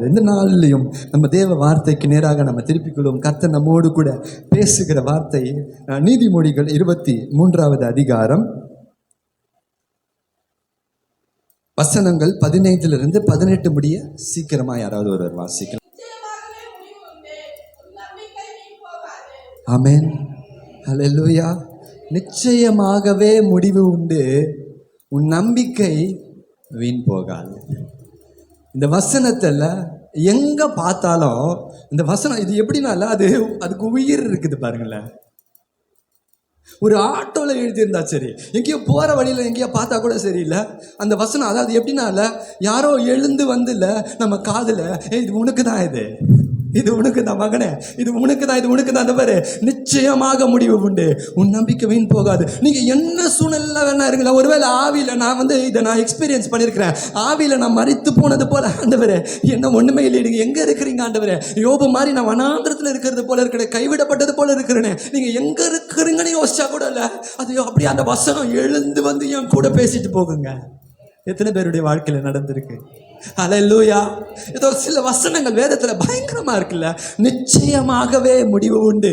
இருக்கிறார் இந்த நாளிலையும் நம்ம தேவ வார்த்தைக்கு நேராக நம்ம திருப்பிக் கொள்வோம் கர்த்தர் நம்மோடு கூட பேசுகிற வார்த்தை நீதிமொழிகள் இருபத்தி மூன்றாவது அதிகாரம். வசனங்கள் பதினைந்திலிருந்து பதினெட்டு முடிய சீக்கிரமா யாராவது ஒருவர் வாசிக்கலாம். ஆமென். ஹalleluya. நிச்சயமாகவே முடிவு உண்டு. உன் நம்பிக்கை வீண் போகாது. இந்த வசனத்தில் எங்கே பார்த்தாலும் இந்த வசனம் இது எப்படினால அது அதுக்கு உயிர் இருக்குது பாருங்களேன். ஒரு ஆட்டோவில் எழுதியிருந்தா சரி எங்கேயோ போகிற வழியில் எங்கேயோ பார்த்தா கூட சரியில்லை அந்த வசனம் அதாவது எப்படின்னால யாரோ எழுந்து வந்து இல்லை நம்ம காதில் இது உனக்கு தான் இது. இது உனக்கு தான் மகனே? இது உனக்கு தான் இது உனக்கு தான் அந்த பாரு. நிச்சயமாக முடிவு உண்டு. உன் நம்பிக்கை வீண் போகாது. நீங்க என்ன சூழ்நிலை வேணா இருங்களா ஒருவேளை ஆவியில நான் வந்து இதை நான் எக்ஸ்பீரியன்ஸ் பண்ணியிருக்கிறேன். ஆவியில நான் மறித்து போனது போல ஆண்டவரே என்ன ஒண்ணுமே இல்லை எங்கே எங்க இருக்கிறீங்க ஆண்டவரே? யோபு மாதிரி நான் வனாந்திரத்துல இருக்கிறது போல இருக்கிறேன். கைவிடப்பட்டது போல இருக்கிறேனே. நீங்க எங்க இருக்கிறீங்கன்னு யோசிச்சா கூட இல்ல. அது அப்படியே அந்த வசனம் எழுந்து வந்து என் கூட பேசிட்டு போகுங்க. எத்தனை பேருடைய வாழ்க்கையில நடந்திருக்கு? ஹalleluya ஏதோ சில வசனங்கள் வேதத்தில் பயங்கரமா இருக்குல்ல. நிச்சயமாகவே முடிவு உண்டு.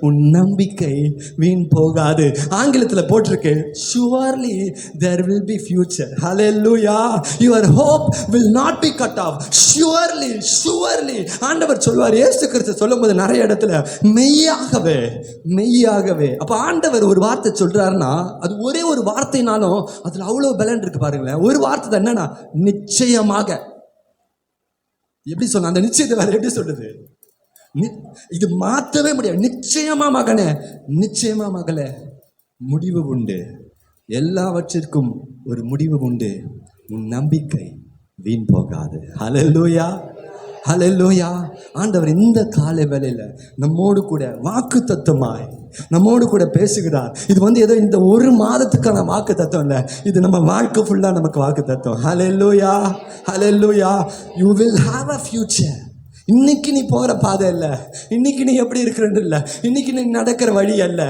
உன் நம்பிக்கை வீண் போகாது. ஆங்கிலத்துல போட்டிருக்கு surely there will be future hallelujah. Your hope will not be cut off surely surely ஆண்டவர் சொல்வார் ஏசு கிறிஸ்து சொல்லும்போது நிறைய இடத்துல மெய்யாகவே மெய்யாகவே. அப்ப ஆண்டவர் ஒரு வார்த்தை சொல்றாருன்னா அது ஒரே ஒரு வார்த்தைனாலும் அதுல அவ்வளவு பலன் இருக்கு பாருங்களேன். ஒரு வார்த்தை என்னன்னா நிச்சயமாக எப்படி சொன்ன அந்த நிச்சயத்தை வேற எப்படி சொல்லுது நி- இது மாற்றவே முடியாது. நிச்சயமா மகனே நிச்சயமா மகளே முடிவு உண்டு. எல்லாவற்றிற்கும் ஒரு முடிவு உண்டு. உன் நம்பிக்கை வீண் போகாது. ஹalleluya ஹலெல்லோயா ஆண்டவர் இந்த காலை வேலையில் நம்மோடு கூட வாக்கு தத்துவமாய் நம்மோடு கூட பேசுகிறார். இது வந்து ஏதோ இந்த ஒரு மாதத்துக்கான வாக்கு தத்துவம் இல்லை. இது நம்ம வாழ்க்கை ஃபுல்லாக நமக்கு வாக்கு தத்துவம் hallelujah hallelujah you will have a future இன்னைக்கு நீ போகிற பாதை இல்லை. இன்னைக்கு நீ எப்படி இருக்கிறது இல்லை. இன்னைக்கு நீ நடக்கிற வழி அல்ல.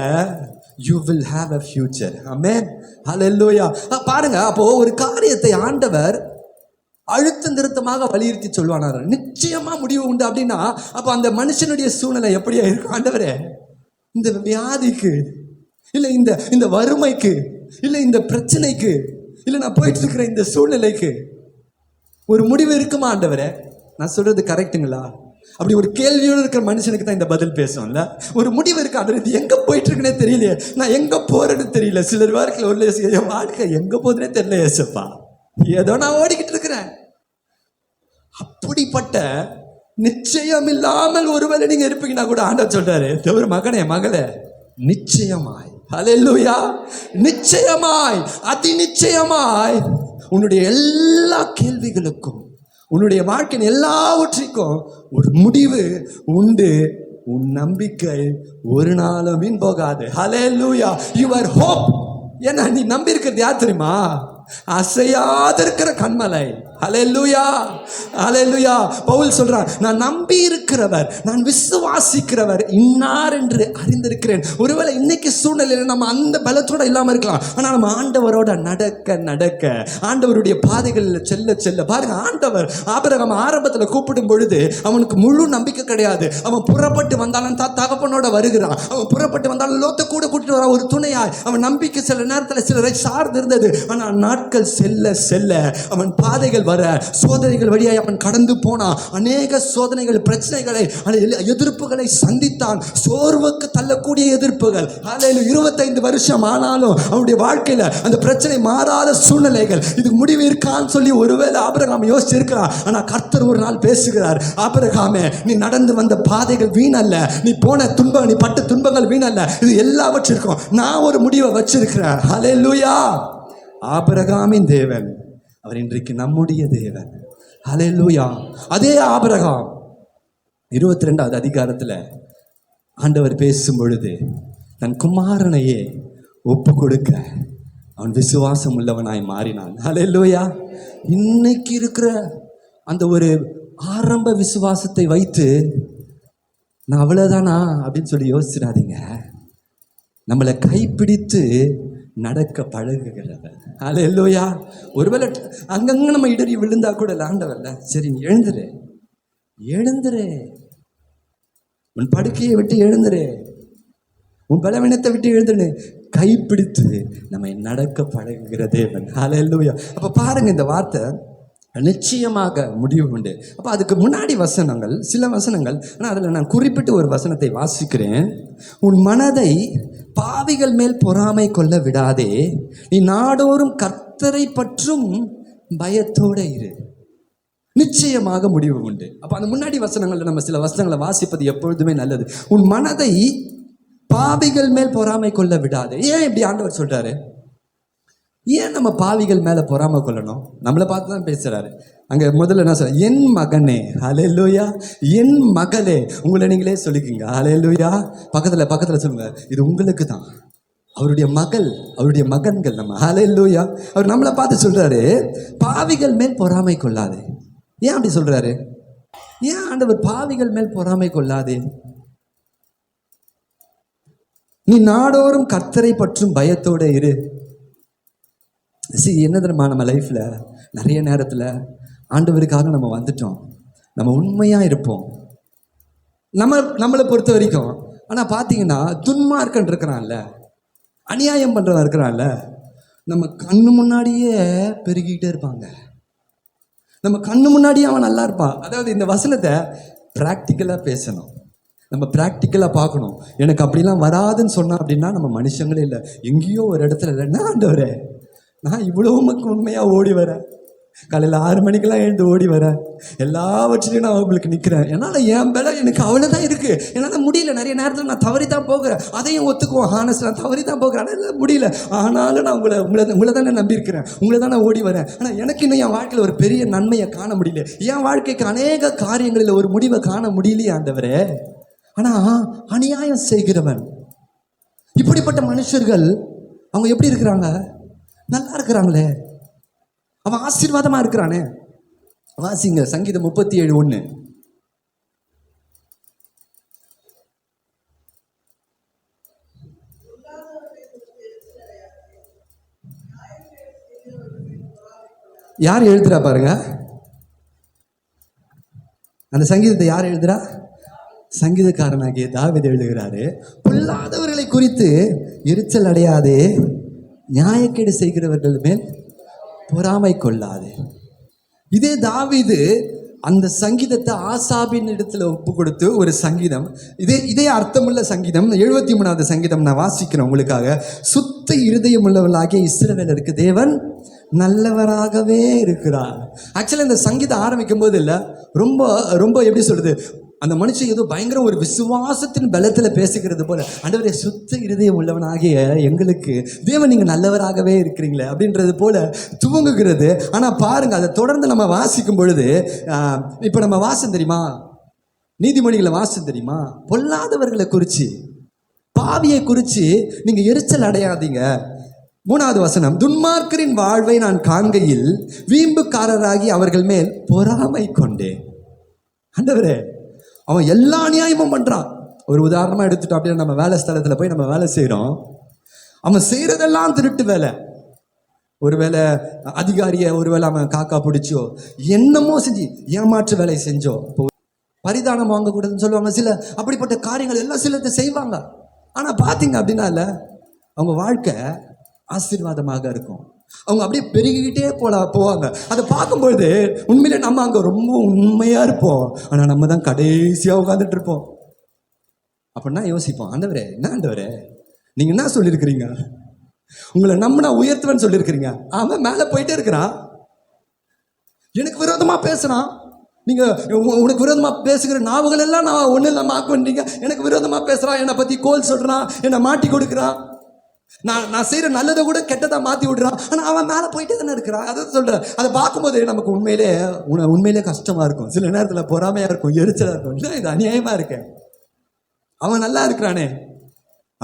You will have a future amen hallelujah பாருங்க. அப்போ ஒரு காரியத்தை ஆண்டவர் அழுத்த நிறுத்தமாக வலியுறுத்தி சொல்வானார் நிச்சயமா முடிவு உண்டு அப்படின்னா அப்போ அந்த மனுஷனுடைய சூழ்நிலை எப்படியா இருக்கும் ஆண்டவரே? இந்த வியாதிக்கு இல்லை இந்த இந்த வறுமைக்கு இல்லை இந்த பிரச்சனைக்கு இல்லை நான் போயிட்டு இருக்கிற இந்த சூழ்நிலைக்கு ஒரு முடிவு இருக்குமா ஆண்டவரே? நான் சொல்றது கரெக்ட்டுங்களா? அப்படி ஒரு கேள்வியோடு இருக்கிற மனுஷனுக்கு தான் இந்த பதில் பேசுவோம்ல. ஒரு முடிவு இருக்கு அது இது எங்கே போயிட்டு இருக்குன்னே தெரியலையே. நான் எங்கே போறேன்னு தெரியல. சிலர் வாழ்க்கையில் உள்ள வாழ்க்கை எங்கே போகுதுன்னே தெரியல ஏசப்பா. ஏதோ நான் ஓடிக்கிட்டு அப்படிப்பட்ட நிச்சயம் இல்லாமல் ஒருவேளை நீங்க இருப்பீங்கன்னா கூட ஆண்டவர் சொல்றாரு தவிர மகனே மகளே நிச்சயமாய். அலையா நிச்சயமாய் அதி நிச்சயமாய் உன்னுடைய எல்லா கேள்விகளுக்கும் உன்னுடைய வாழ்க்கையின் எல்லாவற்றிற்கும் ஒரு முடிவு உண்டு. உன் நம்பிக்கை ஒரு நாளும் வீண் போகாது. ஹalleluya யுவர் ஹோப் ஏன்னா நீ நம்பி இருக்கிறது யார் தெரியுமா? அசையாது இருக்கிற கண்மலை அலையலுயா அலையலுயா பவுல் சொல்கிறார் நான் நம்பி இருக்கிறவர் நான் விசுவாசிக்கிறவர் இன்னார் என்று அறிந்திருக்கிறேன். ஒருவேளை இன்னைக்கு சூழ்நிலையில் நம்ம அந்த பலத்தோட இல்லாமல் இருக்கலாம். ஆனால் நம்ம ஆண்டவரோட நடக்க நடக்க ஆண்டவருடைய பாதைகளில் செல்ல செல்ல பாருங்க ஆண்டவர் ஆபரகம் ஆரம்பத்தில் கூப்பிடும் பொழுது அவனுக்கு முழு நம்பிக்கை கிடையாது. அவன் புறப்பட்டு வந்தாலும் தா தகப்பனோட வருகிறான். அவன் புறப்பட்டு வந்தாலும் லோத்த கூட கூட்டிட்டு வரான். ஒரு துணையாய் அவன் நம்பிக்கை சில நேரத்தில் சிலரை சார்ந்து இருந்தது ஆனால் நாட்கள் செல்ல செல்ல அவன் பாதைகள் வர சோதனைகள் வழியாய் அவன் கடந்து போனான் அநேக சோதனைகள் பிரச்சனைகளை எதிர்ப்புகளை சந்தித்தான். சோர்வுக்கு தள்ளக்கூடிய எதிர்ப்புகள். அதில் இருபத்தைந்து வருஷம் ஆனாலும் அவனுடைய வாழ்க்கையில் அந்த பிரச்சனை மாறாத சூழ்நிலைகள். இதுக்கு முடிவு இருக்கான்னு சொல்லி ஒருவேளை ஆபிரகாம் யோசிச்சிருக்கிறான் ஆனால் கர்த்தர் ஒரு நாள் பேசுகிறார் ஆபரகாமே நீ நடந்து வந்த பாதைகள் வீணல்ல. நீ போன துன்பம் நீ பட்ட துன்பங்கள் வீணல்ல. இது எல்லாவற்றிற்கும் நான் ஒரு முடிவை வச்சிருக்கிறேன். லுயா ஆபரகாமின் தேவன். அவர் இன்றைக்கு நம்முடைய தேவன். ஹalleluya அதே ஆபரகாம் இருபத்தி ரெண்டாவது அதிகாரத்தில் ஆண்டவர் பேசும் பொழுது தன் குமாரனையே ஒப்பு கொடுக்க அவன் விசுவாசம் உள்ளவனாய் மாறினான். ஹalleluya இன்னைக்கு இருக்கிற அந்த ஒரு ஆரம்ப விசுவாசத்தை வைத்து நான் அவ்வளோதானா அப்படின்னு சொல்லி யோசிச்சிடாதீங்க. நம்மளை கைப்பிடித்து நடக்க பழகுகிறவர் ஹalleluya. ஒருவேளை அங்கங்க நம்ம இடறி விழுந்தா கூட லாண்டவல்ல சரி நீ எழுந்துரு. எழுந்துரு. உன் படுக்கையை விட்டு எழுந்துரு. உன் பலவீனத்தை விட்டு எழுந்துரு. கைப்பிடித்து நம்மை நடக்க பழகுகிற தேவன். ஹalleluya. அப்போ பாருங்க இந்த வார்த்தை. நிச்சயமாக முடிவு உண்டு. அப்போ அதுக்கு முன்னாடி வசனங்கள் சில வசனங்கள் ஆனால் அதில் நான் குறிப்பிட்டு ஒரு வசனத்தை வாசிக்கிறேன். உன் மனதை பாவிகள் மேல் பொறாமை கொள்ள விடாதே. நீ நாடோறும் கர்த்தரை பற்றும் பயத்தோட இரு. நிச்சயமாக முடிவு உண்டு. அப்போ அந்த முன்னாடி வசனங்களில் நம்ம சில வசனங்களை வாசிப்பது எப்பொழுதுமே நல்லது. உன் மனதை பாவிகள் மேல் பொறாமை கொள்ள விடாதே. ஏன் இப்படி ஆண்டவர் சொல்கிறாரு ஏன் நம்ம பாவிகள் மேலே பொறாமை கொள்ளணும்? நம்மளை பார்த்து தான் பேசுகிறாரு அங்கே முதல்ல என்ன சொல்ற என் மகனே ஹalleluya என் மகளே உங்களை நீங்களே சொல்லிக்கிங்க. லூயா பக்கத்தில் பக்கத்தில் சொல்லுங்க. இது உங்களுக்கு தான். அவருடைய மகள் அவருடைய மகன்கள் நம்ம. ஹalleluya அவர் நம்மளை பார்த்து சொல்கிறாரு பாவிகள் மேல் பொறாமை கொள்ளாதே. ஏன் அப்படி சொல்கிறாரு ஏன் ஆண்டவர் பாவிகள் மேல் பொறாமை கொள்ளாதே? நீ நாடோறும் கர்த்தரை பற்றும் பயத்தோடு இரு. சி என்ன தெரியுமா நம்ம லைஃப்பில் நிறைய நேரத்தில் ஆண்டவருக்காக நம்ம வந்துட்டோம். நம்ம உண்மையாக இருப்போம். நம்ம நம்மளை பொறுத்த வரைக்கும். ஆனால் பார்த்தீங்கன்னா துன்மார்க்கன் இருக்கிறான்ல. அநியாயம் பண்ணுறவன் இருக்கிறான்ல. நம்ம கண்ணு முன்னாடியே பெருகிக்கிட்டே இருப்பாங்க. நம்ம கண்ணு முன்னாடியே அவன் நல்லா இருப்பான் அதாவது இந்த வசனத்தை ப்ராக்டிக்கலாக பேசணும். நம்ம ப்ராக்டிக்கலாக பார்க்கணும். எனக்கு அப்படிலாம் வராதுன்னு சொன்னா அப்படின்னா நம்ம மனுஷங்களே இல்லை. எங்கேயோ ஒரு இடத்துல இல்லைன்னா ஆண்டவரே? நான் இவ்வளோ உமக்கு உண்மையாக ஓடி வரேன் காலையில் ஆறு மணிக்கெல்லாம் எழுந்து ஓடி வரேன் எல்லாவற்றிலையும் நான் உங்களுக்கு நிற்கிறேன் என்னால் என் மேலே எனக்கு அவ்வளோதான் இருக்குது என்னால் முடியல. நிறைய நேரத்தில் நான் தவறி தான் போகிறேன். அதையும் ஒத்துக்குவோம். ஹானஸ்ட் நான் தவறி தான் போகிறேன் ஆனால் முடியல. ஆனாலும் நான் உங்களை உங்களை உங்களை தான் நான் நம்பியிருக்கிறேன். உங்களை தான் நான் ஓடி வரேன். ஆனால் எனக்கு இன்னும் என் வாழ்க்கையில் ஒரு பெரிய நன்மையை காண முடியல. என் வாழ்க்கைக்கு அநேக காரியங்களில் ஒரு முடிவை காண முடியலையே ஆண்டவரே. ஆனால் அநியாயம் செய்கிறவன். இப்படிப்பட்ட மனுஷர்கள் அவங்க எப்படி இருக்கிறாங்க? நல்லா இருக்கிறாங்களே. அவன் ஆசீர்வாதமா இருக்கிறானே. வாசிங்க சங்கீதம் முப்பத்தி ஏழு ஒன்று யார் எழுதுறா பாருங்க. அந்த சங்கீதத்தை யார் எழுதுறா? சங்கீதக்காரனாகிய தாவித எழுதுகிறாரு. பொல்லாதவர்களை குறித்து எரிச்சல் அடையாதே. நியாயக்கேடு செய்கிறவர்கள் மேல் பொறாமை கொள்ளாது. இதே தாவிது அந்த சங்கீதத்தை ஆசாபின் இடத்துல ஒப்பு கொடுத்து ஒரு சங்கீதம். இதே இதே அர்த்தமுள்ள சங்கீதம் எழுபத்தி மூணாவது சங்கீதம் நான் வாசிக்கிறேன் உங்களுக்காக. சுத்த இருதயம் உள்ளவர்களாகிய இஸ்ரவேலருக்கு தேவன் நல்லவராகவே இருக்கிறார். ஆக்சுவலாக இந்த சங்கீதம் ஆரம்பிக்கும் போது இல்லை ரொம்ப ரொம்ப எப்படி சொல்றது? அந்த மனுஷன் ஏதோ பயங்கர ஒரு விசுவாசத்தின் பலத்தில் பேசுகிறது போல ஆண்டவரே சுத்த இருதயம் உள்ளவனாகிய எங்களுக்கு தேவன் நீங்கள் நல்லவராகவே இருக்கிறீங்களே அப்படின்றது போல துவங்குகிறது. ஆனால் பாருங்க அதை தொடர்ந்து நம்ம வாசிக்கும் பொழுது இப்போ நம்ம வாசம் தெரியுமா? நீதிமொழிகளை வாசம் தெரியுமா? பொல்லாதவர்களை குறித்து பாவியை குறித்து நீங்கள் எரிச்சல் அடையாதீங்க. மூணாவது வசனம் துன்மார்க்கரின் வாழ்வை நான் காண்கையில் வீம்புக்காரராகி அவர்கள் மேல் பொறாமை கொண்டேன். ஆண்டவரே அவன் எல்லா நியாயமும் பண்ணுறான் ஒரு உதாரணமாக எடுத்துட்டோம் அப்படின்னா நம்ம வேலை ஸ்தலத்தில் போய் நம்ம வேலை செய்கிறோம் அவன் செய்கிறதெல்லாம் திருட்டு வேலை. ஒருவேளை அதிகாரியை ஒருவேளை அவன் காக்கா பிடிச்சோ என்னமோ செஞ்சு ஏமாற்று வேலை செஞ்சோ. இப்போ பரிதானம் வாங்கக்கூடாதுன்னு சொல்லுவாங்க. சில அப்படிப்பட்ட காரியங்கள் எல்லாம் சிலத்தை செய்வாங்க. ஆனால் பார்த்தீங்க அப்படின்னா இல்லை அவங்க வாழ்க்கை ஆசீர்வாதமாக இருக்கும். அவங்க அப்படியே பெருகிக்கிட்டே போல போவாங்க. அதை பார்க்கும்பொழுது உண்மையிலே நம்ம அங்கே ரொம்ப உண்மையாக இருப்போம். ஆனால் நம்ம தான் கடைசியாக உட்காந்துட்டு இருப்போம். அப்படின்னா யோசிப்போம் ஆண்டவரே என்ன ஆண்டவரே? நீங்க என்ன சொல்லியிருக்கிறீங்க? உங்களை நம்பினா உயர்த்துவேன்னு சொல்லியிருக்கிறீங்க. அவன் மேலே போயிட்டே இருக்கிறான். எனக்கு விரோதமாக பேசுறான். நீங்க உ- உனக்கு விரோதமாக பேசுகிற நாவுகள் எல்லாம் நான் ஒன்றும் இல்லாமல் ஆக்குவீங்க எனக்கு விரோதமாக பேசுகிறான் என்னை பற்றி கோல் சொல்கிறான் என்னை மாட்டி கொடுக்குறான். நான் நான் செய்கிற நல்லதை கூட கெட்டதாக மாற்றி விடுறான் ஆனால் அவன் மேலே போயிட்டே தானே இருக்கிறான் அதை சொல்கிறான் அதை பார்க்கும்போது நமக்கு உண்மையிலே உன- உண்மையிலே கஷ்டமாக இருக்கும். சில நேரத்தில் பொறாமையாக இருக்கும் எரிச்சலாக இருக்கும். இல்லை இது அநியாயமாக இருக்கேன் அவன் நல்லா இருக்கிறானே.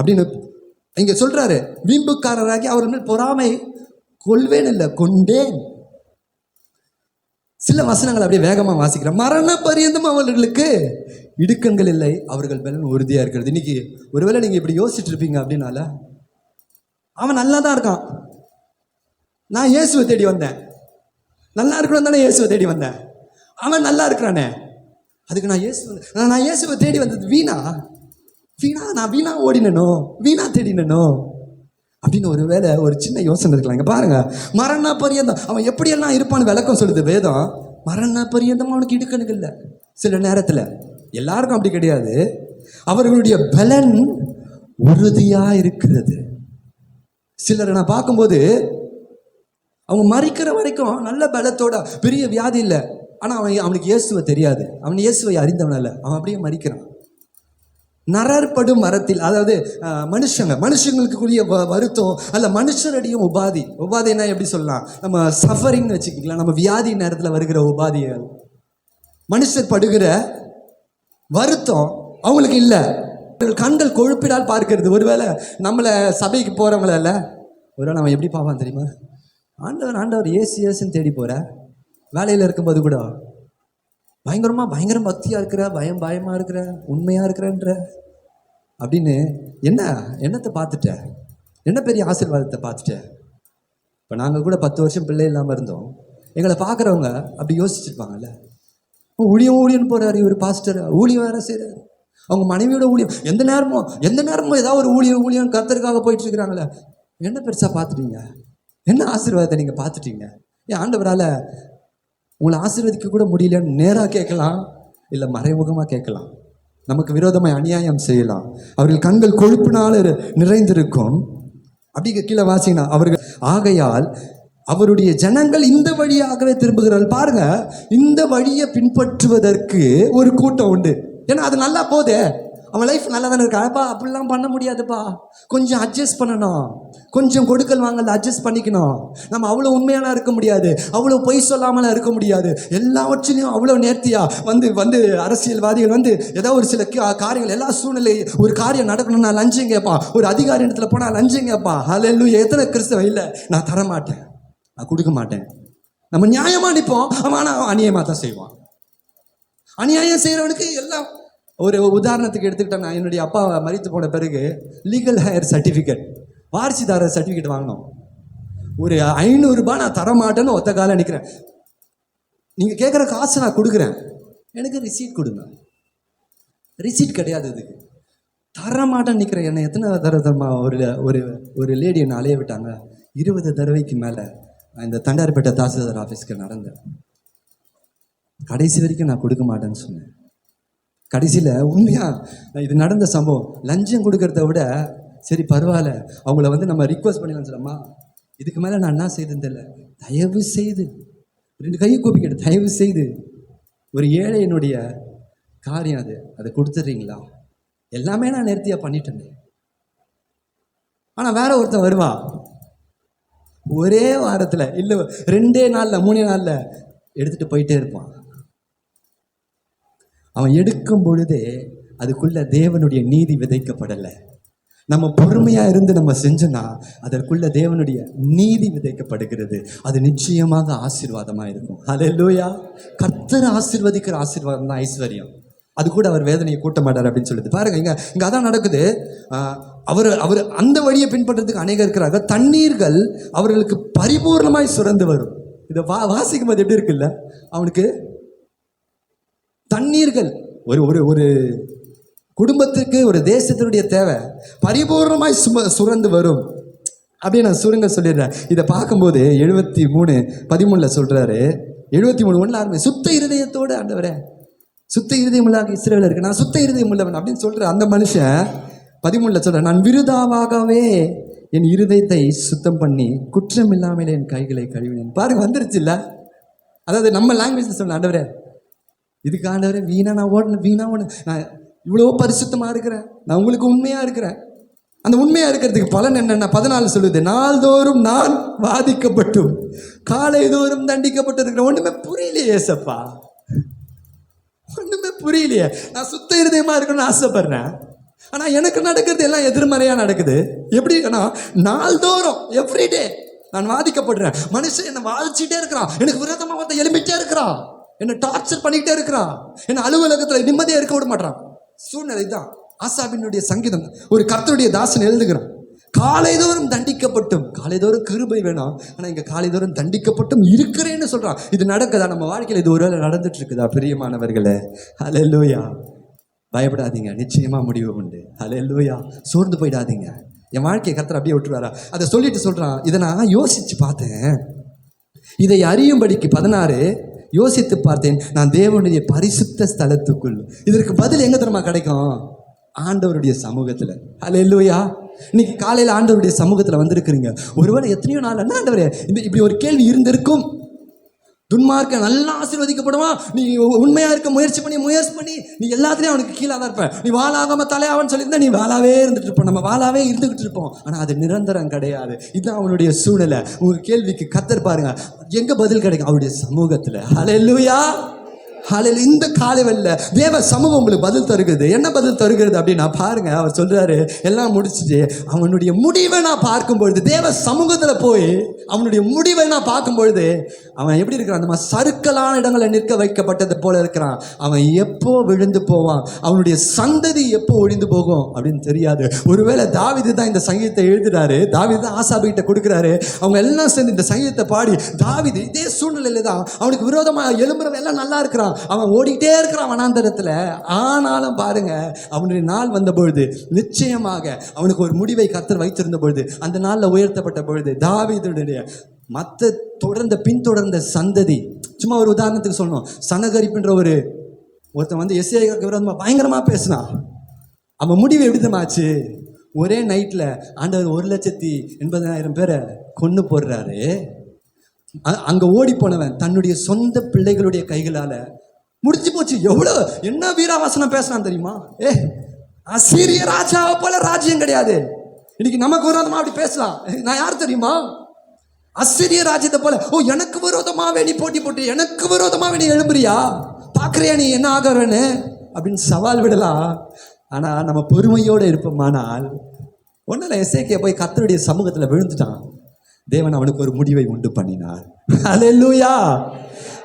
அப்படின்னு இங்கே சொல்கிறாரு வீம்புக்காரராகி அவர் மேல் பொறாமை கொள்வேன் இல்லை கொண்டேன். சில வசனங்கள் அப்படியே வேகமாக வாசிக்கிறேன். மரண பரியந்தம் அவர்களுக்கு இடுக்கங்கள் இல்லை. அவர்கள் பலன் உறுதியாக இருக்கிறது. இன்னைக்கு ஒருவேளை நீங்கள் இப்படி யோசிச்சுட்டு இருப்பீங்க அப்படின்னால அவன் நல்லா தான் இருக்கான். நான் இயேசுவை தேடி வந்தேன். நல்லா இருக்கணும் தானே இயேசுவை தேடி வந்தேன். அவன் நல்லா இருக்கிறானே. அதுக்கு நான் இயேசு நான் நான் இயேசுவை தேடி வந்தது வீணா. வீணா நான் வீணா ஓடினனோ? வீணா தேடினனோ? அப்படின்னு ஒரு வேலை ஒரு சின்ன யோசனை இருக்கலாம். இங்கே பாருங்க. மரண பரியந்தம் அவன் எப்படியெல்லாம் இருப்பான்னு விளக்கம் சொல்லுது வேதம். மரண பரியந்தம் அவனுக்கு இடுக்கணுக்கு இல்லை. சில நேரத்தில். எல்லாருக்கும் அப்படி கிடையாது. அவர்களுடைய பலன் உறுதியாக இருக்கிறது. சிலரை நான் பார்க்கும்போது அவங்க மறிக்கிற வரைக்கும் நல்ல பலத்தோட பெரிய வியாதி இல்லை. ஆனால் அவன் அவனுக்கு இயேசுவை தெரியாது. அவன் இயேசுவை அறிந்தவன் அல்ல அவன் அப்படியே மறிக்கிறான். நரற்படும் மரத்தில் அதாவது மனுஷங்க மனுஷங்களுக்குரிய வ- வருத்தம் அல்ல மனுஷரடியும் உபாதி. உபாதினா எப்படி சொல்லலாம்? நம்ம சஃபரிங்னு வச்சுக்கலாம் நம்ம வியாதி நேரத்தில் வருகிற உபாதிகள். மனுஷர் படுகிற வருத்தம் அவங்களுக்கு இல்லை. கண்கள் கொழுப்பிடால் பார்க்கிறது. ஒருவேளை நம்மளை சபைக்கு போகிறவங்கள இல்லை. ஒருவேளை அவன் எப்படி பார்ப்பான் தெரியுமா? ஆண்டவர் ஆண்டவர் ஏசி ஏசுன்னு தேடி போகிற வேலையில் இருக்கும்போது கூட பயங்கரமாக பயங்கரம் பக்தியாக இருக்கிற பயம் பயமாக இருக்கிற உண்மையாக இருக்கிறன்ற அப்படின்னு என்ன என்னத்தை பார்த்துட்ட? என்ன பெரிய ஆசீர்வாதத்தை பார்த்துட்ட? இப்போ நாங்கள் கூட பத்து வருஷம் பிள்ளை இல்லாமல் இருந்தோம். எங்களை பார்க்குறவங்க அப்படி யோசிச்சிருப்பாங்கல்ல. ஊழியம் ஊழியன்னு போறாரு இவர் பாஸ்டர் ஊழியம் வேறு செய்கிறார் அவங்க மனைவியோட ஊழியம். எந்த நேரமும் எந்த நேரமும் ஏதாவது ஒரு ஊழியம் ஊழியம் கத்தருக்காக போயிட்டு இருக்கிறாங்களே என்ன பெருசாக பார்த்துட்டீங்க? என்ன ஆசீர்வாதத்தை நீங்கள் பார்த்துட்டீங்க? ஏன் ஆண்டவரால் உங்களை ஆசீர்வதிக்க கூட முடியலன்னு நேராக கேட்கலாம் இல்லை மறைமுகமாக கேட்கலாம். நமக்கு விரோதமாக அநியாயம் செய்யலாம். அவர்கள் கண்கள் கொழுப்பினால் நிறைந்திருக்கும். அப்படி கீழே வாசினா அவர்கள் ஆகையால் அவருடைய ஜனங்கள் இந்த வழியாகவே திரும்புகிறார்கள். பாருங்க இந்த வழியை பின்பற்றுவதற்கு ஒரு கூட்டம் உண்டு. ஏன்னா அது நல்லா போகுது அவன் லைஃப் நல்லா தானே இருக்கா? அப்பா அப்படிலாம் பண்ண முடியாதுப்பா. கொஞ்சம் அட்ஜஸ்ட் பண்ணணும். கொஞ்சம் கொடுக்கல் வாங்கல அட்ஜஸ்ட் பண்ணிக்கணும். நம்ம அவ்வளோ உண்மையாலாம் இருக்க முடியாது. அவ்வளோ பொய் சொல்லாமலாம் இருக்க முடியாது. எல்லாவற்றிலையும் அவ்வளோ நேர்த்தியாக வந்து வந்து அரசியல்வாதிகள் வந்து ஏதோ ஒரு சில காரியங்கள் எல்லா சூழ்நிலை ஒரு காரியம் நடக்கணும்னா லஞ்சம் கேட்பான். ஒரு அதிகாரி இடத்துல போனால் லஞ்சம் கேட்பான். ஹalleluya எத்தனை கிறிஸ்தவன்? இல்லை நான் தரமாட்டேன். நான் கொடுக்க மாட்டேன் நம்ம நியாயமாக நிற்போம். ஆனால் அநியமாக தான் செய்வான். அநியாயம் செய்கிறவனுக்கு எல்லாம் ஒரு உதாரணத்துக்கு எடுத்துக்கிட்டேன் நான் என்னுடைய அப்பா மறித்து போன பிறகு லீகல் ஹையர் சர்டிஃபிகேட் வாரிசுதாரர் சர்டிஃபிகேட் வாங்கினோம். ஒரு ஐநூறுரூபா நான் தரமாட்டேன்னு ஒத்த காலம் நிற்கிறேன் நீங்கள் கேட்குற காசு நான் கொடுக்குறேன். எனக்கு ரிசீட் கொடுங்க. ரிசீட் கிடையாது இதுக்கு. தரமாட்டேன்னு நிற்கிறேன் என்னை எத்தனை தடவை தரமா ஒரு ஒரு ஒரு லேடி என்னை அலைய விட்டாங்க. இருபது தடவைக்கு மேலே நான் இந்த தண்டார்பேட்டை தாசில்தார் ஆஃபீஸ்க்கு நடந்தேன். கடைசி வரைக்கும் நான் கொடுக்க மாட்டேன்னு சொன்னேன். கடைசியில் உண்மையா? நான் இது நடந்த சம்பவம். லஞ்சம் கொடுக்கறத விட சரி பரவாயில்ல. அவங்கள வந்து நம்ம ரிக்வஸ்ட் பண்ணலாம் சொல்லம்மா இதுக்கு மேலே நான் என்ன செய்தது இல்லை தயவு செய்து ரெண்டு கையை கூப்பிக்கிட்டு தயவு செய்து ஒரு ஏழையினுடைய காரியம் அது. அதை கொடுத்துட்றீங்களா? எல்லாமே நான் நேர்த்தியாக பண்ணிட்டேன் ஆனால் வேற ஒருத்தன் வருவா. ஒரே வாரத்தில் இல்லை ரெண்டே நாளில் மூணே நாளில் எடுத்துகிட்டு போயிட்டே இருப்பான். அவன் எடுக்கும் பொழுதே அதுக்குள்ள தேவனுடைய நீதி விதைக்கப்படலை. நம்ம பொறுமையாக இருந்து நம்ம செஞ்சோம்னா அதற்குள்ள தேவனுடைய நீதி விதைக்கப்படுகிறது. அது நிச்சயமாக ஆசீர்வாதமாக இருக்கும். ஹalleluya கர்த்தர் ஆசீர்வதிக்கிற ஆசீர்வாதம் தான் ஐஸ்வர்யம். அது கூட அவர் வேதனையை கூட்ட மாட்டார் அப்படின்னு சொல்லுது. பாருங்க இங்கே இங்கே அதான் நடக்குது. அவர் அவர் அந்த வழியை பின்பற்றதுக்கு அநேகர் இருக்கிறாங்க. தண்ணீர்கள் அவர்களுக்கு பரிபூர்ணமாய் சுரந்து வரும். இதை வா வாசிக்கும் போது எப்படி இருக்குல்ல? அவனுக்கு தண்ணீர்கள். ஒரு ஒரு ஒரு குடும்பத்துக்கு ஒரு தேசத்தினுடைய தேவை பரிபூர்ணமாய் சும சுரந்து வரும். அப்படியே நான் சுருங்க சொல்லிடுறேன். இதை பார்க்கும்போது எழுபத்தி மூணு பதிமூணில் சொல்கிறாரு எழுபத்தி மூணு ஒன்றில் ஆரம்பி சுத்த இருதயத்தோடு ஆண்டவரே சுத்த இருதயம் இல்லாத இஸ்ரேவில் இருக்கு. நான் சுத்த இருதயம் உள்ளவன் அப்படின்னு சொல்கிற அந்த மனுஷன் பதிமூணில் சொல்கிறேன் நான் விருதாவாகவே என் இருதயத்தை சுத்தம் பண்ணி குற்றம் இல்லாமல் என் கைகளை கழுவினேன். பாருங்க வந்துருச்சுல்ல? அதாவது நம்ம லாங்குவேஜில் சொன்ன ஆண்டவரே இதுக்கு ஆண்டவரே வீணா நான் ஓடணும் வீணா ஓடணும் நான் இவ்வளோ பரிசுத்தமாக இருக்கிறேன். நான் உங்களுக்கு உண்மையாக இருக்கிறேன். அந்த உண்மையாக இருக்கிறதுக்கு பலன் என்னென்ன பதினாலு சொல்லுது நாள்தோறும் நான் பாதிக்கப்பட்டும் காலை தோறும் தண்டிக்கப்பட்டு இருக்கிறேன் ஒன்றுமே புரியலையே ஏசப்பா. ஒன்றுமே புரியலையே. நான் சுத்த இருதயமாக இருக்கணும்னு ஆசைப்படுறேன். ஆனால் எனக்கு நடக்கிறது எல்லாம் எதிர்மறையாக நடக்குது. எப்படின்னா நாள்தோறும் எவ்ரிடே நான் வாதிக்கப்படுறேன். மனுஷன் என்னை வாதிச்சுட்டே இருக்கிறான். எனக்கு விரோதமாக வந்து எலும்பிட்டே இருக்கிறான். என்னை டார்ச்சர் பண்ணிக்கிட்டே இருக்கிறான். என்னை அலுவலகத்தில் நிம்மதியாக இருக்க விட மாட்டான் சூழ்நிலை தான் ஆசாபினுடைய சங்கீதம். ஒரு கர்த்தருடைய தாசன் எழுதுகிறான். காலைதோறும் தண்டிக்கப்பட்டும். காலைதோறும் கிருபை வேணாம். ஆனால் இங்கே காலைதோறும் தண்டிக்கப்பட்டும் இருக்கிறேன்னு சொல்கிறான் இது நடக்குதா? நம்ம வாழ்க்கையில் இது ஒருவேளை நடந்துட்டு இருக்குதா பிரியமானவர்களே? ஹalleluya பயப்படாதீங்க. நிச்சயமாக முடிவு உண்டு. ஹalleluya சோர்ந்து போயிடாதீங்க. என் வாழ்க்கையை கர்த்தர் அப்படியே விட்டுருவாரா? அதை சொல்லிட்டு சொல்கிறான் இதை நான் யோசித்து பார்த்தேன். இதை அறியும்படிக்கு பதினாறு யோசித்து பார்த்தேன் நான் தேவனுடைய பரிசுத்த ஸ்தலத்துக்குள். இதற்கு பதில் எங்கே தெரியுமா கிடைக்கும்? ஆண்டவருடைய சமூகத்தில். அல்ல இல்லையா இன்னைக்கு காலையில் ஆண்டவருடைய சமூகத்தில் வந்திருக்கிறீங்க. ஒருவேளை எத்தனையோ நாள் என்ன ஆண்டவரே இந்த இப்படி ஒரு கேள்வி இருந்திருக்கும். துன்மார்க்க நல்லா ஆசீர்வதிக்கப்படுவான் நீ உண்மையாக இருக்க முயற்சி பண்ணி முயற்சி பண்ணி நீ எல்லாத்துலேயும் அவனுக்கு கீழே தான் இருப்ப. நீ வாழாகாம தலையாவன்னு சொல்லியிருந்தா நீ வாழாவே இருந்துட்டு இருப்போம் நம்ம வாழாவே இருந்துகிட்டு இருப்போம். ஆனால் அது நிரந்தரம் கிடையாது. இதுதான் அவனுடைய சூழ்நிலை. உங்கள் கேள்விக்கு கத்தர் பாருங்க. எங்கே பதில் கிடைக்கும்? அவருடைய சமூகத்தில். அலையிலுயா ஹாலையில் இந்த காலைவல்ல தேவ சமூகம் உங்களுக்கு பதில் தருகிறது. என்ன பதில் தருகிறது அப்படின்னா பாருங்க அவர் சொல்றாரு எல்லாம் முடிச்சுட்டு அவனுடைய முடிவை நான் பார்க்கும் பொழுது தேவ சமூகத்தில் போய் அவனுடைய முடிவை நான் பார்க்கும் பொழுது அவன் எப்படி இருக்கிறான்? அந்த மாதிரி சறுக்கலான இடங்களில் நிற்க வைக்கப்பட்டது போல இருக்கிறான். அவன் எப்போ விழுந்து போவான்? அவனுடைய சந்ததி எப்போ ஒழிந்து போகும் அப்படின்னு தெரியாது. ஒருவேளை தாவிது தான் இந்த சங்கீதத்தை எழுதுறாரு. தாவிது தான் ஆசாபிகிட்ட கொடுக்குறாரு. அவங்க எல்லாம் சேர்ந்து இந்த சங்கீதத்தை பாடி தாவிது இதே சூழ்நிலையில தான் அவனுக்கு விரோதமாக எலும்புறவன் எல்லாம் நல்லா இருக்கிறான். அவன் ஓடிக்கிட்டே இருக்கிறான் வனாந்தரத்தில். ஆனாலும் பாருங்க அவனுடைய நாள் வந்த பொழுது நிச்சயமாக அவனுக்கு ஒரு முடிவை கத்தர் வைத்திருந்த பொழுது அந்த நாளில் உயர்த்தப்பட்ட பொழுது தாவிதனுடைய மற்ற தொடர்ந்த பின்தொடர்ந்த சந்ததி சும்மா ஒரு உதாரணத்துக்கு சொல்லணும். சனகரிப்புன்ற ஒரு ஒருத்தன் வந்து எஸ்ஏக்கு விரோதமாக பயங்கரமாக பேசினான். அவன் முடிவு எப்படி ஒரே நைட்டில் ஆண்டவர் ஒரு லட்சத்தி எண்பதாயிரம் பேரை கொண்டு போடுறாரு. அங்கே ஓடி போனவன் தன்னுடைய சொந்த பிள்ளைகளுடைய கைகளால் முடிஞ்சு போச்சு. எவ்வளோ என்ன வீராவாசனம் பேசுறான் தெரியுமா? ஏ அசீரிய ராஜாவை போல ராஜ்யம் கிடையாது. இன்னைக்கு நமக்கு விரோதமா அப்படி பேசலாம். நான் யார் தெரியுமா? அசிரிய ராஜ்யத்தை போல ஓ எனக்கு விரோதமாவே நீ போட்டி போட்டு எனக்கு விரோதமாவே நீ எழும்புறியா? பாக்குறியா நீ என்ன ஆகிறன்னு அப்படின்னு சவால் விடலாம். ஆனால் நம்ம பொறுமையோடு இருப்போமானால் ஒன்னும் எஸ்ஏகே போய் கத்தருடைய சமூகத்தில் விழுந்துட்டான். தேவன் அவனுக்கு ஒரு முடிவை உண்டு பண்ணினார்.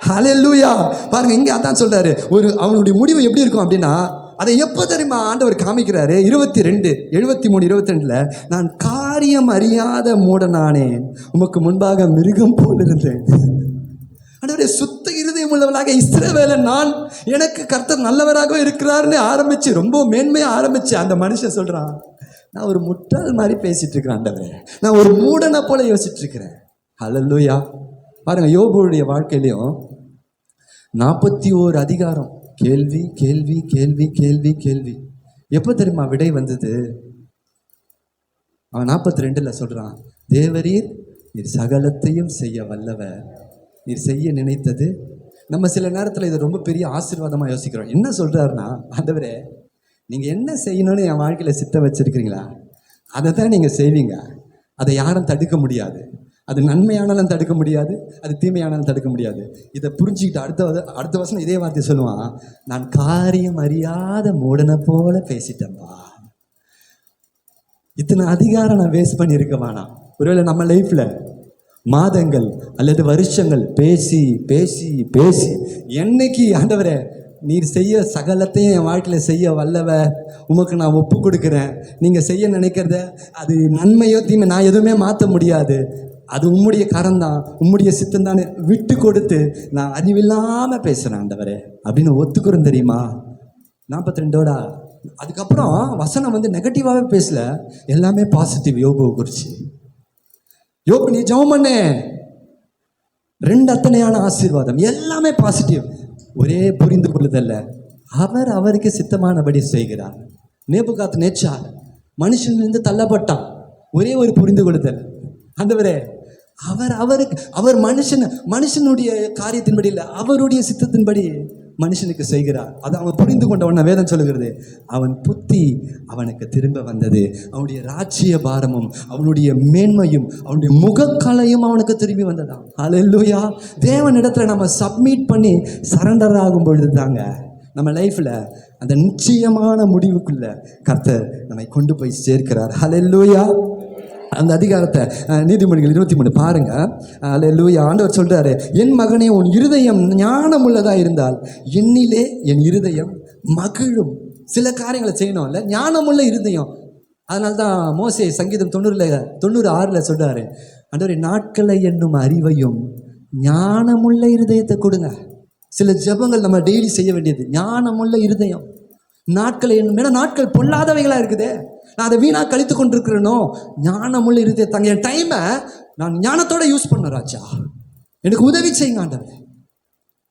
ஹalleluya லூயா பாருங்க இங்கே அதான் சொல்கிறாரு ஒரு அவனுடைய முடிவு எப்படி இருக்கும் அப்படின்னா அதை எப்போ தெரியுமா ஆண்டவர் காமிக்கிறாரு? இருபத்தி ரெண்டு எழுபத்தி மூணு இருபத்தி நான் காரியம் அறியாத மூடனானேன். உமக்கு முன்பாக மிருகம் போல் இருந்தேன் ஆண்டவரே சுத்த இருதயம் உள்ளவளாக இஸ்ரவேலன் நான். எனக்கு கர்த்தர் நல்லவராக இருக்கிறார்னு ஆரம்பிச்சு ரொம்ப மேன்மையாக ஆரம்பிச்சு அந்த மனுஷன் சொல்கிறான் நான் ஒரு முட்டாள் மாதிரி பேசிகிட்டு இருக்கிறேன் ஆண்டவரே. நான் ஒரு மூடனை போல யோசிச்சுட்டு இருக்கிறேன். ஹalleluya பாருங்கள் யோபுடைய வாழ்க்கையிலையும் நாற்பத்தி ஓரு அதிகாரம். கேள்வி கேள்வி கேள்வி கேள்வி கேள்வி. எப்போ தெரியுமா விடை வந்தது? அவன் நாற்பத்தி ரெண்டில் சொல்கிறான் தேவரீர் நீர் சகலத்தையும் செய்ய வல்லவர். நீர் செய்ய நினைத்தது. நம்ம சில நேரத்தில் இதை ரொம்ப பெரிய ஆசீர்வாதமாக யோசிக்கிறோம். என்ன சொல்கிறாருன்னா ஆண்டவரே நீங்கள் என்ன செய்யணும்னு என் வாழ்க்கையில் சித்த வச்சுருக்கிறீங்களா? அதை தான் நீங்கள் செய்வீங்க. அதை யாரும் தடுக்க முடியாது. அது நன்மையானாலும் தடுக்க முடியாது அது தீமையானாலும் தடுக்க முடியாது. இதை புரிஞ்சுக்கிட்டு அடுத்த அடுத்த வருஷம் இதே வார்த்தை சொல்லுவான். நான் காரியம் அறியாத மூடனை போல பேசிட்டேன்பா. இத்தனை அதிகாரம் நான் வேஸ்ட் பண்ணியிருக்க வேணாம் ஒருவேளை நம்ம லைஃப்ல மாதங்கள் அல்லது வருஷங்கள் பேசி பேசி பேசி என்னைக்கு ஆண்டவரே நீர் செய்ய சகலத்தையும் என் வாழ்க்கையில் செய்ய வல்லவ உமக்கு நான் ஒப்பு கொடுக்குறேன். நீங்கள் செய்ய நினைக்கிறத அது நன்மையோ தீமை நான் எதுவுமே மாற்ற முடியாது. அது உம்முடைய கரந்தான் உம்முடைய சித்தம் தான் விட்டு கொடுத்து நான் அறிவில்லாமல் பேசுகிறேன் ஆண்டவரே அப்படின்னு ஒத்துக்கிறோம் தெரியுமா? நாற்பத்தி ரெண்டோடா அதுக்கப்புறம் வசனம் வந்து நெகட்டிவாகவே பேசல. எல்லாமே பாசிட்டிவ் யோபுவை குறிச்சு. யோபு நீ ஜெபம் பண்ணு. ரெண்டு அத்தனையான ஆசீர்வாதம். எல்லாமே பாசிட்டிவ் ஒரே புரிந்து கொள்ளுதல்ல. அவர் அவருக்கு சித்தமானபடி செய்கிறார். நேபுகாத் நேச்சார். மனுஷன்லேருந்து தள்ளப்பட்டான். ஒரே ஒரு புரிந்து கொள்ளுதல். அந்தவரே அவர் அவருக்கு அவர் மனுஷன் மனுஷனுடைய காரியத்தின்படி இல்லை அவருடைய சித்தத்தின்படி மனுஷனுக்கு செய்கிறார். அதை அவன் புரிந்து கொண்டவன வேதம் சொல்லுகிறது. அவன் புத்தி அவனுக்கு திரும்ப வந்தது. அவனுடைய ராஜ்ய பாரமும் அவனுடைய மேன்மையும் அவனுடைய முகக்கலையும் அவனுக்கு திரும்பி வந்ததாம். அல்லேலூயா தேவனிடத்துல நம்ம சப்மிட் பண்ணி சரண்டர் ஆகும் பொழுது தாங்க நம்ம லைஃப்பில் அந்த நிச்சயமான முடிவுக்குள்ள கர்த்தர் நம்மை கொண்டு போய் சேர்க்கிறார். ஹலெல்லூயா அந்த அதிகாரத்தை அஹ், நீதிமொழிகள் இருபத்தி மூணு பாருங்க. அல்லேலூயா ஆண்டவர் சொல்றாரு என் மகனே உன் இருதயம் ஞானம் உள்ளதா இருந்தால் என்னிலே என் இருதயம் மகிழும். சில காரியங்களை செய்யணும்ல ஞானமுள்ள இருதயம். அதனால தான் மோசே சங்கீதம் தொண்ணூறுல தொண்ணூறு ஆறுல சொல்றாரு ஆண்டவரே நாட்களை என்னும் அறிவையும் ஞானமுள்ள இருதயத்தை கொடுங்க. சில ஜெபங்கள் நம்ம டெய்லி செய்ய வேண்டியது ஞானமுள்ள இருதயம். நாட்களை என்னும் ஏன்னா நாட்கள் பொல்லாதவைகளாக இருக்குதே. நான் அதை வீணாக கழித்து கொண்டிருக்கிறேனோ? ஞானமுள்ள இருதயம் தாங்க என் டைமை நான் ஞானத்தோட யூஸ் பண்ண ராஜா. எனக்கு உதவி செய்யுங்க ஆண்டவர்.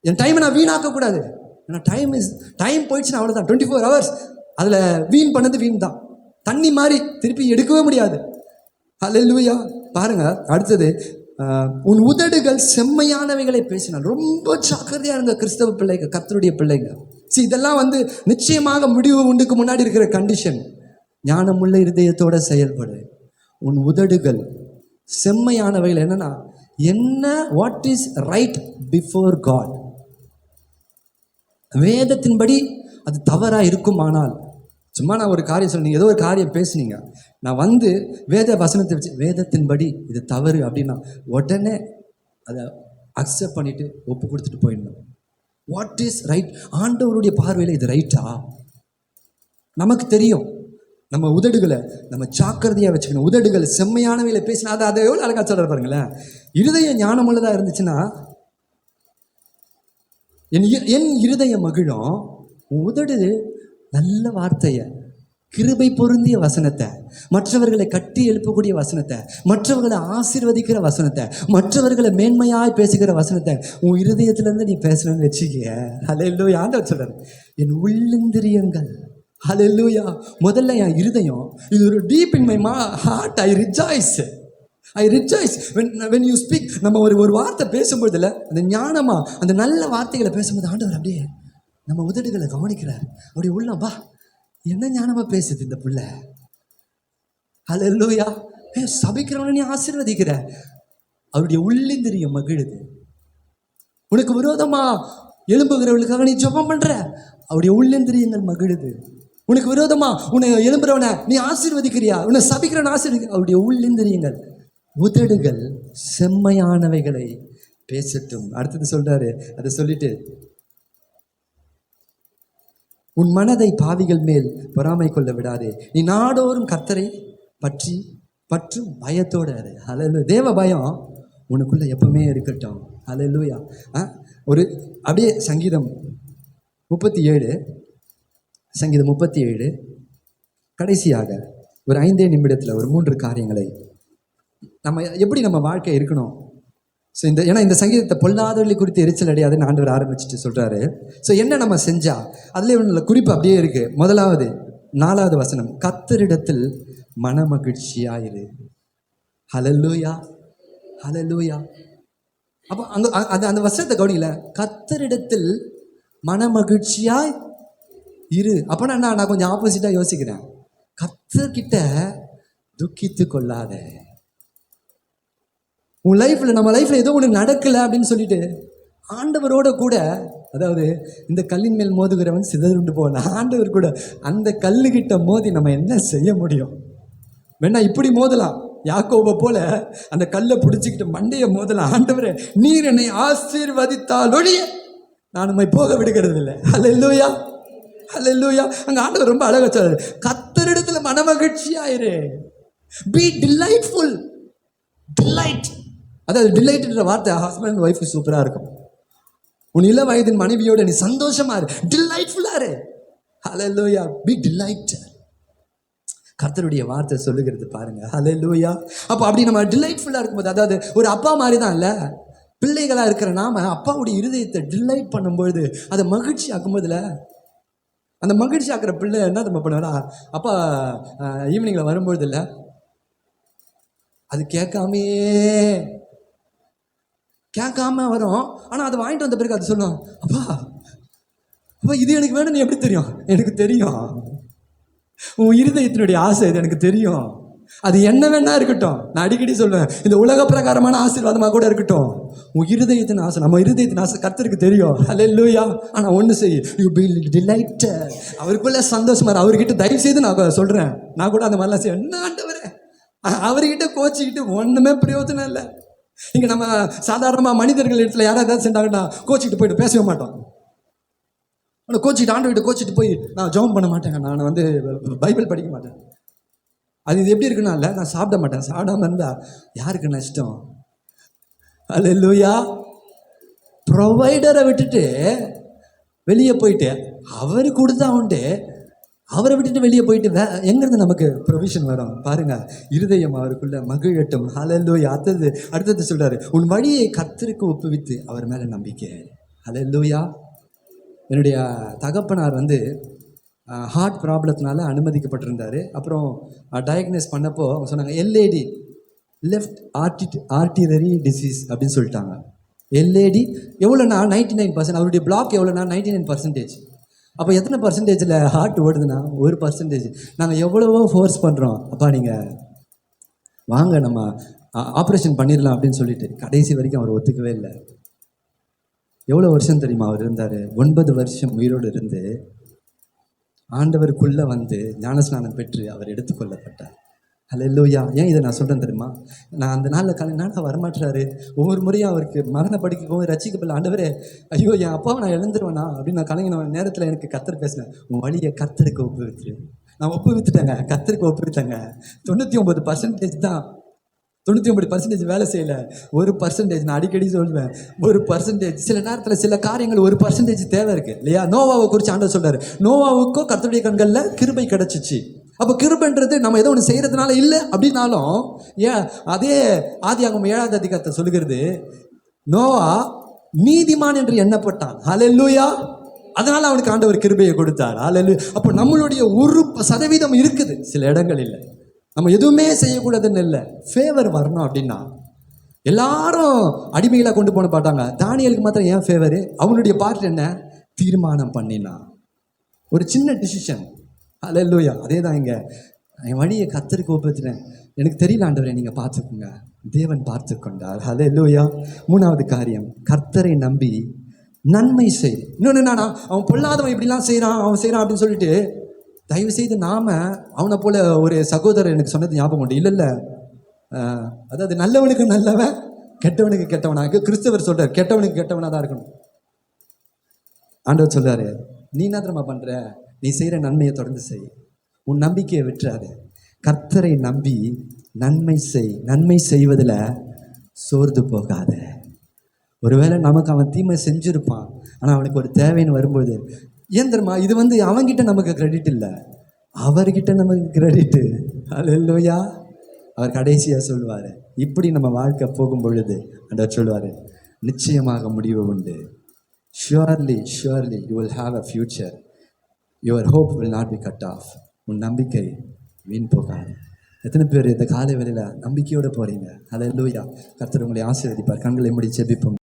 என் டைமை நான் வீணாக்க கூடாது. ஏன்னா டைம் இஸ் டைம் போயிடுச்சுன்னா அவ்வளோதான் டுவெண்ட்டி ஃபோர் ஹவர்ஸ் அதில் வீண் பண்ணது வீண் தான். தண்ணி மாதிரி திருப்பி எடுக்கவே முடியாது. ஹalleluya பாருங்க அடுத்தது உன் உதடுகள் செம்மையானவைகளை பேசினால் ரொம்ப ஜாக்கிரதையாக இருங்க கிறிஸ்தவ பிள்ளைங்க கத்தருடைய பிள்ளைங்க. சி இதெல்லாம் வந்து நிச்சயமாக முடிவு உண்டுக்கு முன்னாடி இருக்கிற கண்டிஷன் ஞானமுள்ள இருதயத்தோட செயல்படு. உன் உதடுகள் செம்மையானவைகள். என்னன்னா என்ன what is right before God வேதத்தின்படி அது தவறா இருக்குமானால் சும்மா நான் ஒரு காரியம் சொன்னீங்க ஏதோ ஒரு காரியம் பேசுனீங்க. நான் வந்து வேத வசனத்தை வச்சு வேதத்தின்படி இது தவறு அப்படின்னா உடனே அதை அக்செப்ட் பண்ணிட்டு ஒப்பு கொடுத்துட்டு போயிடணும். வாட் இஸ் ரைட் ஆண்டவருடைய பார்வையில் இது ரைட்டா நமக்கு தெரியும். நம்ம உதடுகளை நம்ம ஜாக்கிரதையாக வச்சுக்கணும். உதடுகள் செம்மையானவையில பேசினா அதை அதை எவ்வளோ அழகாக சொல்கிற பாருங்களேன். இருதயம் ஞானமுள்ளதாக இருந்துச்சுன்னா என் என் இருதய மகிழும். உதடு நல்ல வார்த்தையை கிருபை பொருந்திய வசனத்தை மற்றவர்களை கட்டி எழுப்பக்கூடிய வசனத்தை மற்றவர்களை ஆசீர்வதிக்கிற வசனத்தை மற்றவர்களை மேன்மையாய் பேசுகிற வசனத்தை உன் இருதயத்திலேருந்து நீ பேசணும்னு வச்சுக்க ஹalleluya ஆண்டவர் சொல்கிறேன் என் உள்ளந்திரியங்கள் ஹalleluya முதல்ல என் இருதயம் இது ஒரு டீப் இன் மை மா heart I rejoice I rejoice when when you speak நம்ம ஒரு ஒரு வார்த்தை பேசும்போதில் அந்த ஞானமாக அந்த நல்ல வார்த்தைகளை பேசும்போது ஆண்டவர் அப்படியே நம்ம உதடுகளை கவனிக்கிறார். அப்படி உள்ளம் வா. என்ன ஞானமாக பேசுது இந்த பிள்ளை? ஹalleluya ஏ சபிக்கிறவனை நீ ஆசீர்வதிக்கிற. அவருடைய உள்ளிந்திரியம் மகிழுது. உனக்கு விரோதமா எழும்புகிறவளுக்காக நீ ஜபம் பண்ற. அவருடைய உள்ளந்திரியங்கள் மகிழுது. உனக்கு விரோதமா உன்னை எழும்புறவனை நீ ஆசீர்வதிக்கிறியா? உன்னை சபிக்கிறவன் ஆசீர்வதி அவருடைய உள்ளந்திரியங்கள் உதடுகள் செம்மையானவைகளை பேசட்டும். அடுத்தது சொல்றாரு. அதை சொல்லிட்டு உன் மனதை பாவிகள் மேல் பொறாமை கொள்ள விடாதே. நீ நாடோறும் கத்தரை பற்றி பற்றும் பயத்தோட அலலு தேவ பயம் உனக்குள்ள எப்பவுமே இருக்கட்டும். அலலுயா ஆ? ஒரு அப்படியே சங்கீதம் முப்பத்தி ஏழு. சங்கீதம் முப்பத்தி ஏழு கடைசியாக ஒரு ஐந்தே நிமிடத்தில் ஒரு மூன்று காரியங்களை நம்ம எப்படி நம்ம வாழ்க்கை இருக்கணும்? ஸோ இந்த ஏன்னா இந்த சங்கீதத்தை பொல்லாதவர்களை குறித்து எரிச்சல் அடையாதுன்னு ஆண்டவர் ஆரம்பிச்சுட்டு சொல்கிறாரு ஸோ என்ன நம்ம செஞ்சால் அதுலேயே ஒன்றில் குறிப்பு அப்படியே இருக்கு. முதலாவது நாலாவது வசனம் கத்தரிடத்தில் மனமகிழ்ச்சியாயிரு. ஹலல்லூயா ஹலலூயா அப்போ அங்கே அது அந்த வசனத்தை கவனியில் கத்தரிடத்தில் மனமகிழ்ச்சியாய் இரு. அப்போனா நான் நான் கொஞ்சம் ஆப்போசிட்டாக யோசிக்கிறேன். கத்தர்கிட்ட துக்கித்து கொள்ளாத உன் லைஃப்பில் நம்ம லைஃப்பில் ஏதோ ஒன்று நடக்கலை அப்படின்னு சொல்லிட்டு ஆண்டவரோட கூட அதாவது இந்த கல்லின் மேல் மோதுகிறவன் சிதறுண்டு போன ஆண்டவர் கூட அந்த கல்லுகிட்ட மோதி நம்ம என்ன செய்ய முடியும்? வேணா இப்படி மோதலாம். யாக்கோவை போல அந்த கல்லை பிடிச்சிக்கிட்டு மண்டையை மோதலாம். ஆண்டவரே நீர் என்னை ஆசீர்வதித்தால் ஒழிய நான் உம்மை போக விடுகிறது இல்லை அல்லூயா அல்லூயா அங்கே ஆண்டவர் ரொம்ப அழகாக சொல்றாரு. கத்தரிடத்துல மனமகிழ்ச்சியாயிரு. பி டிலைட்ஃபுல் டிலைட் அதாவது டிலைட்ன்ற வார்த்தை ஹஸ்பண்ட் ஒய்ஃப் சூப்பராக இருக்கும். உன் இள வயதின் மனைவியோட நீ சந்தோஷமா இரு. டிலைட்ஃபுல்லாக இரு. லூயா பி டிலைட் கர்த்தருடைய வார்த்தை சொல்லுகிறது பாருங்க. லூயா அப்போ அப்படி நம்ம டிலைட்ஃபுல்லாக இருக்கும்போது அதாவது ஒரு அப்பா மாதிரி தான் இல்லை. பிள்ளைகளாக இருக்கிற நாம அப்பாவுடைய இருதயத்தை டிலைட் பண்ணும்பொழுது அதை மகிழ்ச்சி ஆக்கும்போதுல அந்த மகிழ்ச்சி ஆக்கிற பிள்ளை என்ன நம்ம பண்ணுவாரா அப்பா ஈவினிங்கில் வரும்பொழுது இல்லை அது கேட்காமே கேட்காம வரும். ஆனால் அதை வாங்கிட்டு வந்த பிறகு அது சொல்லும் அப்பா அப்பா இது எனக்கு வேணும்னு எப்படி தெரியும்? எனக்கு தெரியும். உன் இருதயத்தினுடைய ஆசை இது எனக்கு தெரியும். அது என்ன வேணா இருக்கட்டும். நான் அடிக்கடி சொல்லுவேன் இந்த உலக பிரகாரமான ஆசீர்வாதமாக கூட இருக்கட்டும். உன் இருதயத்தின் ஆசை நம்ம இருதயத்தின் ஆசை கத்தருக்கு தெரியும். அல்ல லூயா ஆனா ஒண்ணு செய் யூ பி டிலைட் அவருக்குள்ள சந்தோஷமா அவர்கிட்ட தயவு செய்து நான் சொல்றேன். நான் கூட அந்த மாதிரிலாம் செய்வேன். என்ன ஆண்டவரே? அவர்கிட்ட கோச்சிக்கிட்டு ஒண்ணுமே பிரயோஜனம் இல்லை. இங்க நம்ம சாதாரணமா மனிதர்கள் இடத்துல யாராவது ஏதாவது செஞ்சாங்கன்னா கோச்சிக்கிட்டு போயிட்டு பேசவே மாட்டோம். ஆனால் கோச்சிட்டு ஆண்டு கோச்சிட்டு போய் நான் ஜோம் பண்ண மாட்டேங்க. நான் வந்து பைபிள் படிக்க மாட்டேன். அது இது எப்படி இருக்குன்னா இல்லை நான் சாப்பிட மாட்டேன். சாப்பிடாம இருந்தால் யாருக்கு நஷ்டம் அல்லா ப்ரொவைடரை விட்டுட்டு வெளியே போயிட்டு அவர் கொடுத்தா உண்டு. அவரை விட்டுட்டு வெளியே போயிட்டு வே எங்கேருந்து நமக்கு ப்ரொவிஷன் வரும்? பாருங்க இருதயம் அவருக்குள்ள மகிழட்டும். ஹalleluya அடுத்தது அடுத்தது சொல்கிறாரு உன் வழியை கர்த்தருக்கு ஒப்புவித்து அவர் மேலே நம்பிக்கை. ஹalleluya என்னுடைய தகப்பனார் வந்து ஹார்ட் ப்ராப்ளத்தினால அனுமதிக்கப்பட்டிருந்தார். அப்புறம் டயக்னைஸ் பண்ணப்போ அவங்க சொன்னாங்க எல்ஏடி லெஃப்ட் ஆர்டி ஆர்டினரி டிசீஸ் அப்படின்னு சொல்லிட்டாங்க. எல்ஏடி எவ்வளோனா நைன்டி நைன் பர்சன்ட் அவருடைய பிளாக் எவ்வளோனா நைன்டி நைன் பர்சன்டேஜ் அப்போ எத்தனை பர்சன்டேஜில் ஹார்ட் ஓடுதுன்னா ஒரு பர்சன்டேஜ் நாங்கள் எவ்வளவோ ஃபோர்ஸ் பண்ணுறோம் அப்பா நீங்கள் வாங்க நம்ம ஆப்ரேஷன் பண்ணிடலாம் அப்படின்னு சொல்லிட்டு. கடைசி வரைக்கும் அவர் ஒத்துக்கவே இல்லை. எவ்வளோ வருஷம் தெரியுமா அவர் இருந்தார்? ஒன்பது வருஷம் உயிரோடு இருந்து ஆண்டவருக்குள்ளே வந்து ஞானஸ்நானம் பெற்று அவர் எடுத்துக்கொள்ளப்பட்டார் அல்லூயா ஏன் இதை நான் சொல்கிறேன் தெரியுமா? நான் அந்த நாளில் கலை நாடாக வரமாட்டுறாரு ஒவ்வொரு முறையும் அவருக்கு மரண படிக்கவும் ரசிக்கப்படல. ஆண்டவரே ஐயோ என் அப்பாவை நான் இழந்துருவேனா? அப்படின்னு நான் கலைஞன நேரத்தில் எனக்கு கத்தர் பேசினேன். உன் வழியை கத்தருக்கு ஒப்புவித்து நான் ஒப்புவித்துட்டேங்க. கத்தருக்கு ஒப்புவித்தேங்க. தொண்ணூற்றி ஒம்பது பர்சன்டேஜ் தான். தொண்ணூற்றி ஒன்பது பர்சன்டேஜ் வேலை செய்யலை. ஒரு பர்சன்டேஜ் நான் அடிக்கடி சொல்லுவேன் ஒரு பர்சன்டேஜ் சில நேரத்தில் சில காரியங்கள் ஒரு பர்சன்டேஜ் தேவை இருக்குது இல்லையா? நோவாவை குறித்து ஆண்டவர் சொல்கிறார் நோவாவுக்கும் கத்தருடைய கண்களில் கிருபை கிடச்சிச்சு. அப்போ கிருபன்றது நம்ம ஏதோ ஒன்று செய்கிறதுனால இல்லை அப்படின்னாலும் ஏன்? அதே ஆதியாகமம் ஏழாவது அதிகாரத்தை சொல்லுகிறது நோவா நீதிமான் என்று எண்ணப்பட்டான். ஹலெல்லூயா அதனால் அவனுக்கு ஆண்டவர் கிருபையை கொடுத்தார். ஹலெல்லு அப்போ நம்மளுடைய ஒரு சதவீதம் இருக்குது. சில இடங்களில். நம்ம எதுவுமே செய்யக்கூடாதுன்னு இல்லை. ஃபேவர் வரணும் அப்படின்னா எல்லாரும் அடிமைகளாக கொண்டு போன பாட்டாங்க. தானியலுக்கு மாத்திரம் ஏன் ஃபேவரு அவனுடைய பார்ட் என்ன? தீர்மானம் பண்ணினான். ஒரு சின்ன டிசிஷன் அல்ல அதே தான் இங்கே. என் வழியை கத்தருக்கு ஒப்புத்துறேன் எனக்கு தெரியல ஆண்டவரே நீங்கள் பார்த்துக்குங்க. தேவன் பார்த்து கொண்டார் ஹalleluya. மூணாவது காரியம். கர்த்தரை நம்பி நன்மை செய். இன்னொன்று என்னன்னா அவன் பொல்லாதவன் இப்படிலாம் செய்கிறான் அவன் செய்கிறான் அப்படின்னு சொல்லிட்டு தயவு செய்து நாம் அவனை போல ஒரு சகோதரர் எனக்கு சொன்னது ஞாபகம் உண்டு. இல்லை இல்லை. அதாவது நல்லவனுக்கு நல்லவன் கெட்டவனுக்கு கெட்டவனாக கிறிஸ்தவர் சொல்கிறார் கெட்டவனுக்கு கெட்டவனாக தான் இருக்கணும். ஆண்டவர் சொல்கிறாரு நீ என்ன திரும்ப பண்ணுற நீ செய்கிற நன்மையை தொடர்ந்து செய். உன் நம்பிக்கையை விட்டுறாது கர்த்தரை நம்பி நன்மை செய். நன்மை செய்வதில் சோர்ந்து போகாத. ஒருவேளை நமக்கு அவன் தீமை செஞ்சிருப்பான். ஆனால் அவனுக்கு ஒரு தேவைன்னு வரும்போது ஏன் தெரியுமா? இது வந்து அவன்கிட்ட நமக்கு கிரெடிட் இல்லை. அவர்கிட்ட நமக்கு கிரெடிட்டு அல்லையா அவர் கடைசியாக சொல்லுவார் இப்படி நம்ம வாழ்க்கை போகும் பொழுது ஆண்டவர் சொல்லுவார் நிச்சயமாக முடிவு உண்டு. Surely surely you will have a future your hope will not be cut off உன் நம்பிக்கை வீண் போகாது. எத்தனை பேர் இந்த காலை வேலையில் நம்பிக்கையோடு போகிறீங்க அதை லூயா கர்த்தர் உங்களை ஆசீர்வதிப்பார். கண்களை முடி செபிப்போம்